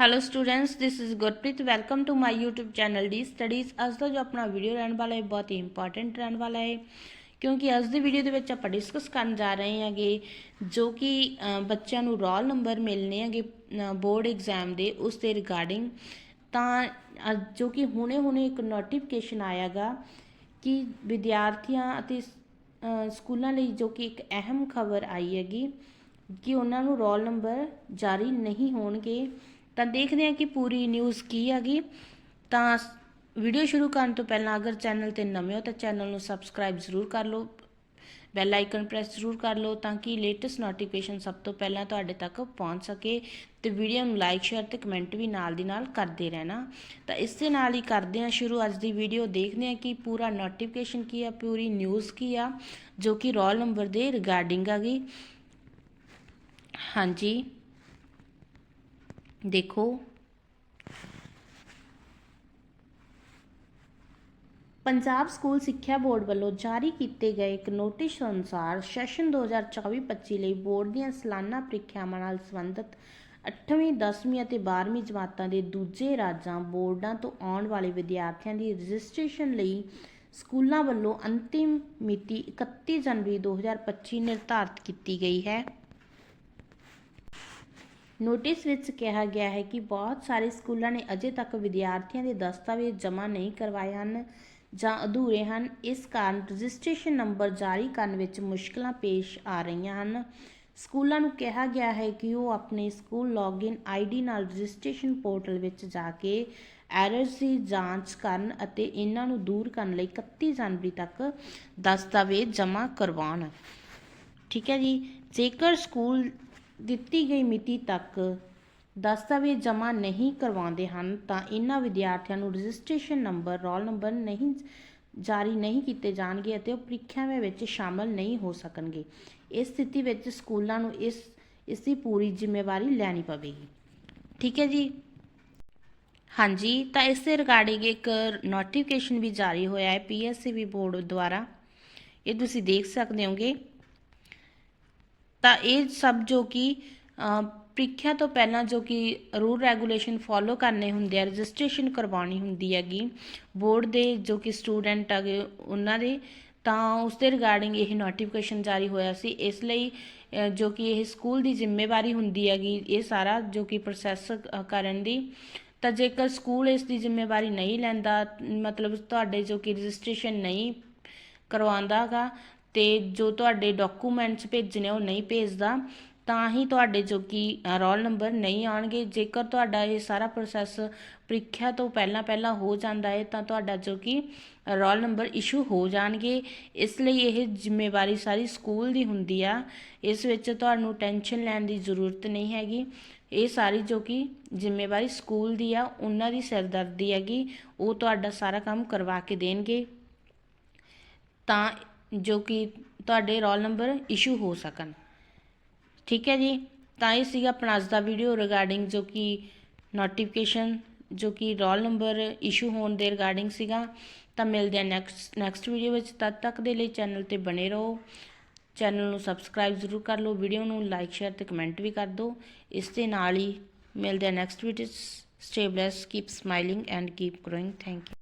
Hello students this is Gurpreet welcome to my YouTube channel D studies ਅੱਜ ਦਾ ਜੋ ਆਪਣਾ ਵੀਡੀਓ ਰਹਿਣ ਵਾਲਾ ਹੈ ਬਹੁਤ ਹੀ ਇੰਪੋਰਟੈਂਟ ਰਹਿਣ ਵਾਲਾ ਹੈ ਕਿਉਂਕਿ ਅੱਜ ਦੀ ਵੀਡੀਓ ਦੇ ਵਿੱਚ ਆਪਾਂ ਡਿਸਕਸ ਕਰਨ ਜਾ ਰਹੇ ਹਾਂਗੇ ਜੋ ਕਿ ਬੱਚਿਆਂ ਨੂੰ ਰੋਲ ਨੰਬਰ ਮਿਲਨੇ ਹੈਗੇ ਬੋਰਡ ਐਗਜ਼ਾਮ ਦੇ ਉਸ ਦੇ ਰਿਗਾਰਡਿੰਗ ਤਾਂ ਜੋ ਕਿ ਹੁਣੇ-ਹੁਣੇ ਇੱਕ ਨੋਟੀਫਿਕੇਸ਼ਨ ਆਇਆਗਾ ਕਿ ਵਿਦਿਆਰਥੀਆਂ ਅਤੇ ਸਕੂਲਾਂ ਲਈ ਜੋ ਕਿ ਇੱਕ ਅਹਿਮ ਖਬਰ ਆਈ ਹੈਗੀ ਕਿ ਉਹਨਾਂ ਨੂੰ ਰੋਲ ਨੰਬਰ ਜਾਰੀ ਨਹੀਂ ਹੋਣਗੇ ਤਾਂ ਦੇਖਦੇ ਹਾਂ ਕਿ ਪੂਰੀ ਨਿਊਜ਼ ਕੀ ਹੈਗੀ। ਤਾਂ ਵੀਡੀਓ ਸ਼ੁਰੂ ਕਰਨ ਤੋਂ ਪਹਿਲਾਂ ਅਗਰ ਚੈਨਲ ਤੇ ਨਵੇਂ ਹੋ ਤਾਂ ਚੈਨਲ ਨੂੰ ਸਬਸਕ੍ਰਾਈਬ ਜ਼ਰੂਰ ਕਰ ਲਓ। ਬੈਲ ਆਈਕਨ ਪ੍ਰੈਸ ਜ਼ਰੂਰ ਕਰ ਲਓ ਤਾਂ ਕਿ ਲੇਟੈਸਟ ਨੋਟੀਫਿਕੇਸ਼ਨ ਸਭ ਤੋਂ ਪਹਿਲਾਂ ਤੁਹਾਡੇ ਤੱਕ ਪਹੁੰਚ ਸਕੇ ਤੇ ਵੀਡੀਓ ਨੂੰ ਲਾਈਕ ਸ਼ੇਅਰ ਤੇ ਕਮੈਂਟ ਵੀ ਨਾਲ ਦੀ ਨਾਲ ਕਰਦੇ ਰਹਿਣਾ। ਤਾਂ ਇਸ ਦੇ ਨਾਲ ਹੀ ਕਰਦੇ ਹਾਂ ਸ਼ੁਰੂ ਅੱਜ ਦੀ ਵੀਡੀਓ ਦੇਖਦੇ ਹਾਂ ਕਿ ਪੂਰਾ ਨੋਟੀਫਿਕੇਸ਼ਨ ਕੀ ਆ, ਪੂਰੀ ਨਿਊਜ਼ ਕੀ ਆ, ਜੋ ਕਿ ਰੋਲ ਨੰਬਰ ਦੇ ਰਿਗਾਰਡਿੰਗ ਆ ਗਈ ਹਾਂਜੀ। ਦੇਖੋ। ਪੰਜਾਬ ਸਕੂਲ ਸਿੱਖਿਆ ਬੋਰਡ ਵੱਲੋਂ ਜਾਰੀ ਕੀਤੇ ਗਏ ਇੱਕ ਨੋਟਿਸ ਅਨੁਸਾਰ ਸੈਸ਼ਨ 2024-25 ਲਈ ਬੋਰਡ ਦੀਆਂ ਸਾਲਾਨਾ ਪ੍ਰੀਖਿਆਵਾਂ ਨਾਲ ਸੰਬੰਧਿਤ 8ਵੀਂ 10ਵੀਂ ਅਤੇ 12ਵੀਂ ਜਮਾਤਾਂ ਦੇ ਦੂਜੇ ਰਾਜਾਂ ਬੋਰਡਾਂ ਤੋਂ ਆਉਣ ਵਾਲੇ ਵਿਦਿਆਰਥੀਆਂ ਦੀ ਰਜਿਸਟ੍ਰੇਸ਼ਨ ਲਈ ਸਕੂਲਾਂ ਵੱਲੋਂ ਅੰਤਿਮ ਮਿਤੀ 31 ਜਨਵਰੀ 2025 ਨਿਰਧਾਰਤ ਕੀਤੀ ਗਈ ਹੈ। ਨੋਟਿਸ ਵਿੱਚ ਕਿਹਾ ਗਿਆ ਹੈ ਕਿ ਬਹੁਤ ਸਾਰੇ ਸਕੂਲਾਂ ਨੇ ਅਜੇ ਤੱਕ ਵਿਦਿਆਰਥੀਆਂ ਦੇ ਦਸਤਾਵੇਜ਼ ਜਮ੍ਹਾਂ ਨਹੀਂ ਕਰਵਾਏ ਹਨ ਜਾਂ ਅਧੂਰੇ ਹਨ। ਇਸ ਕਾਰਨ ਰਜਿਸਟ੍ਰੇਸ਼ਨ ਨੰਬਰ ਜਾਰੀ ਕਰਨ ਵਿੱਚ ਮੁਸ਼ਕਲਾਂ ਪੇਸ਼ ਆ ਰਹੀਆਂ ਹਨ। ਸਕੂਲਾਂ ਨੂੰ ਕਿਹਾ ਗਿਆ ਹੈ ਕਿ ਉਹ ਆਪਣੇ ਸਕੂਲ ਲੌਗਇਨ ਆਈਡੀ ਨਾਲ ਰਜਿਸਟ੍ਰੇਸ਼ਨ ਪੋਰਟਲ ਵਿੱਚ ਜਾ ਕੇ ਐਰਰਸ ਦੀ ਜਾਂਚ ਕਰਨ ਅਤੇ ਇਹਨਾਂ ਨੂੰ ਦੂਰ ਕਰਨ ਲਈ 31 ਜਨਵਰੀ ਤੱਕ ਦਸਤਾਵੇਜ਼ ਜਮ੍ਹਾਂ ਕਰਵਾਉਣ। ਠੀਕ ਹੈ ਜੀ। ਜੇਕਰ ਸਕੂਲ ਦਿੱਤੀ ਗਈ ਮਿਤੀ ਤੱਕ ਦਸਤਾਵੇਜ਼ ਜਮ੍ਹਾਂ ਨਹੀਂ ਕਰਵਾਉਂਦੇ ਹਨ, ਤਾਂ ਇਹਨਾਂ ਵਿਦਿਆਰਥੀਆਂ ਨੂੰ ਰਜਿਸਟ੍ਰੇਸ਼ਨ ਨੰਬਰ, ਰੋਲ ਨੰਬਰ ਨਹੀਂ ਜਾਰੀ ਨਹੀਂ ਕੀਤੇ ਜਾਣਗੇ ਅਤੇ ਉਹ ਪ੍ਰੀਖਿਆਵਾਂ ਵਿੱਚ ਸ਼ਾਮਲ ਨਹੀਂ ਹੋ ਸਕਣਗੇ। ਇਸ ਸਥਿਤੀ ਵਿੱਚ ਸਕੂਲਾਂ ਨੂੰ ਇਸ ਇਸ ਦੀ ਪੂਰੀ ਜ਼ਿੰਮੇਵਾਰੀ ਲੈਣੀ ਪਵੇਗੀ। ਠੀਕ ਹੈ ਜੀ? ਹਾਂਜੀ, ਤਾਂ ਇਸ ਦੇ ਰਿਗਾਰਡਿੰਗ ਇੱਕ ਨੋਟੀਫਿਕੇਸ਼ਨ ਵੀ ਜਾਰੀ ਹੋਇਆ ਹੈ ਪੀਐਸਸੀਬੀ ਬੋਰਡ ਦੁਆਰਾ। ਇਹ ਤੁਸੀਂ ਦੇਖ ਸਕਦੇ ਹੋਗੇ। ਤਾਂ ਇਹ ਸਭ ਜੋ ਕਿ ਪ੍ਰੀਖਿਆ ਤੋਂ ਪਹਿਲਾਂ ਜੋ ਕਿ ਰੂਲ ਰੈਗੂਲੇਸ਼ਨ ਫੋਲੋ ਕਰਨੇ ਹੁੰਦੇ ਆ, ਰਜਿਸਟ੍ਰੇਸ਼ਨ ਕਰਵਾਉਣੀ ਹੁੰਦੀ ਹੈਗੀ। ਬੋਰਡ ਦੇ ਜੋ ਕਿ ਸਟੂਡੈਂਟ ਹੈਗੇ, ਉਹਨਾਂ ਦੇ, ਤਾਂ ਉਸ ਦੇ ਰਿਗਾਰਡਿੰਗ ਇਹ ਨੋਟੀਫਿਕੇਸ਼ਨ ਜਾਰੀ ਹੋਇਆ ਸੀ। ਇਸ ਲਈ ਜੋ ਕਿ ਇਹ ਸਕੂਲ ਦੀ ਜ਼ਿੰਮੇਵਾਰੀ ਹੁੰਦੀ ਹੈਗੀ, ਇਹ ਸਾਰਾ ਜੋ ਕਿ ਪ੍ਰੋਸੈਸ ਕਰਨ ਦੀ। ਤਾਂ ਜੇਕਰ ਸਕੂਲ ਇਸ ਦੀ ਜ਼ਿੰਮੇਵਾਰੀ ਨਹੀਂ ਲੈਂਦਾ, ਮਤਲਬ ਤੁਹਾਡੇ ਜੋ ਕਿ ਰਜਿਸਟ੍ਰੇਸ਼ਨ ਨਹੀਂ ਕਰਵਾਉਂਦਾਗਾ ਤੇ ਜੋ ਤੁਹਾਡੇ ਡਾਕੂਮੈਂਟਸ ਭੇਜਣੇ ਉਹ ਨਹੀਂ ਭੇਜਦਾ, ਤਾਂ ਹੀ ਤੁਹਾਡੇ ਜੋ ਕਿ ਰੋਲ ਨੰਬਰ ਨਹੀਂ ਆਉਣਗੇ। ਜੇਕਰ ਤੁਹਾਡਾ ਇਹ ਸਾਰਾ ਪ੍ਰੋਸੈਸ ਪ੍ਰੀਖਿਆ ਤੋਂ ਪਹਿਲਾਂ ਪਹਿਲਾਂ ਹੋ ਜਾਂਦਾ ਹੈ ਤਾਂ ਤੁਹਾਡਾ ਜੋ ਕਿ ਰੋਲ ਨੰਬਰ ਇਸ਼ੂ ਹੋ ਜਾਣਗੇ। ਇਸ ਲਈ ਇਹ ਜ਼ਿੰਮੇਵਾਰੀ ਸਾਰੀ ਸਕੂਲ ਦੀ ਹੁੰਦੀ ਆ। ਇਸ ਵਿੱਚ ਤੁਹਾਨੂੰ ਟੈਨਸ਼ਨ ਲੈਣ ਦੀ ਜ਼ਰੂਰਤ ਨਹੀਂ ਹੈਗੀ। ਇਹ ਸਾਰੀ ਜੋ ਕਿ ਜ਼ਿੰਮੇਵਾਰੀ ਸਕੂਲ ਦੀ ਆ, ਉਹਨਾਂ ਦੀ ਸਿਰਦਰਦੀ ਹੈਗੀ। ਉਹ ਤੁਹਾਡਾ ਸਾਰਾ ਕੰਮ ਕਰਵਾ ਕੇ ਦੇਣਗੇ। ਤਾਂ ਜੋ ਕਿ ਤੁਹਾਡੇ ਰੋਲ ਨੰਬਰ ਇਸ਼ੂ ਹੋ ਸਕਣ। ਠੀਕ ਹੈ ਜੀ? ਤਾਂ ਇਹ ਸੀਗਾ ਆਪਣਾ ਅੱਜ ਦਾ ਵੀਡੀਓ ਰਿਗਾਰਡਿੰਗ ਜੋ ਕਿ ਨੋਟੀਫਿਕੇਸ਼ਨ ਜੋ ਕਿ ਰੋਲ ਨੰਬਰ ਇਸ਼ੂ ਹੋਣ ਦੇ ਰਿਗਾਰਡਿੰਗ ਸੀਗਾ। ਤਾਂ ਮਿਲਦੇ ਆ ਨੈਕਸਟ ਨੈਕਸਟ ਵੀਡੀਓ ਵਿੱਚ। ਤਦ ਤੱਕ ਦੇ ਲਈ ਚੈਨਲ ਤੇ ਬਣੇ ਰਹੋ। ਚੈਨਲ ਨੂੰ ਸਬਸਕ੍ਰਾਈਬ ਜ਼ਰੂਰ ਕਰ ਲਓ। ਵੀਡੀਓ ਨੂੰ ਲਾਈਕ ਸ਼ੇਅਰ ਤੇ ਕਮੈਂਟ ਵੀ ਕਰ ਦਿਓ। ਇਸ ਦੇ ਨਾਲ ਹੀ ਮਿਲਦੇ ਆ next video stay blessed keep smiling and keep growing thank you